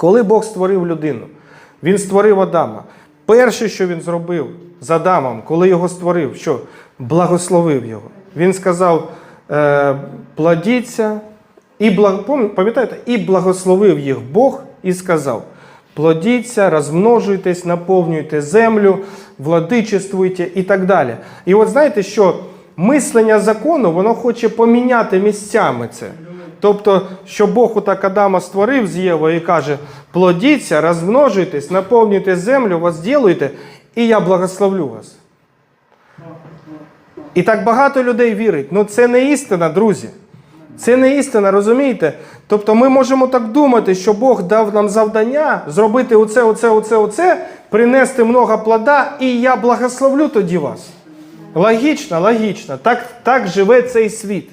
Коли Бог створив людину, Він створив Адама. Перше, що він зробив з Адамом, коли його створив, що благословив його. Він сказав: е, плодіться, і пам'ятаєте, і благословив їх Бог і сказав: плодіться, розмножуйтесь, наповнюйте землю, владичествуйте і так далі. І от знаєте, що мислення закону, воно хоче поміняти місцями це. Тобто, що Бог отак Адама створив з Євою і каже: плодіться, розмножуйтесь, наповнюйте землю, возділуйте, і я благословлю вас. І так багато людей вірить. Ну це не істина, друзі. Це не істина, розумієте? Тобто ми можемо так думати, що Бог дав нам завдання зробити оце, оце, оце, оце, принести много плода, і я благословлю тоді вас. Логічно, логічно. Так, так живе цей світ.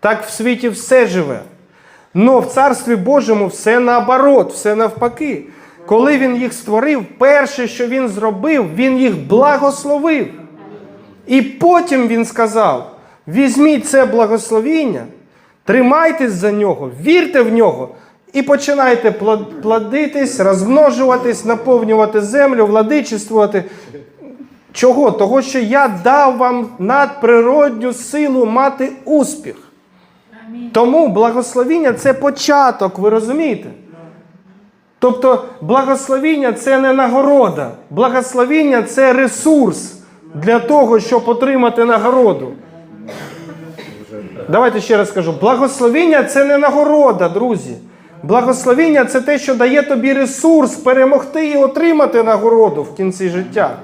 Так в світі все живе. Но в Царстві Божому все наоборот, все навпаки. Коли він їх створив, перше, що він зробив, він їх благословив. І потім він сказав: візьміть це благословіння, тримайтесь за нього, вірте в нього і починайте плодитись, розмножуватись, наповнювати землю, владичествувати. Чого? Того, що я дав вам надприродню силу мати успіх. Тому благословіння це початок, ви розумієте? Тобто благословіння це не нагорода. Благословіння це ресурс для того, щоб отримати нагороду. Давайте ще раз скажу: благословіння це не нагорода, друзі. Благословіння це те, що дає тобі ресурс перемогти і отримати нагороду в кінці життя.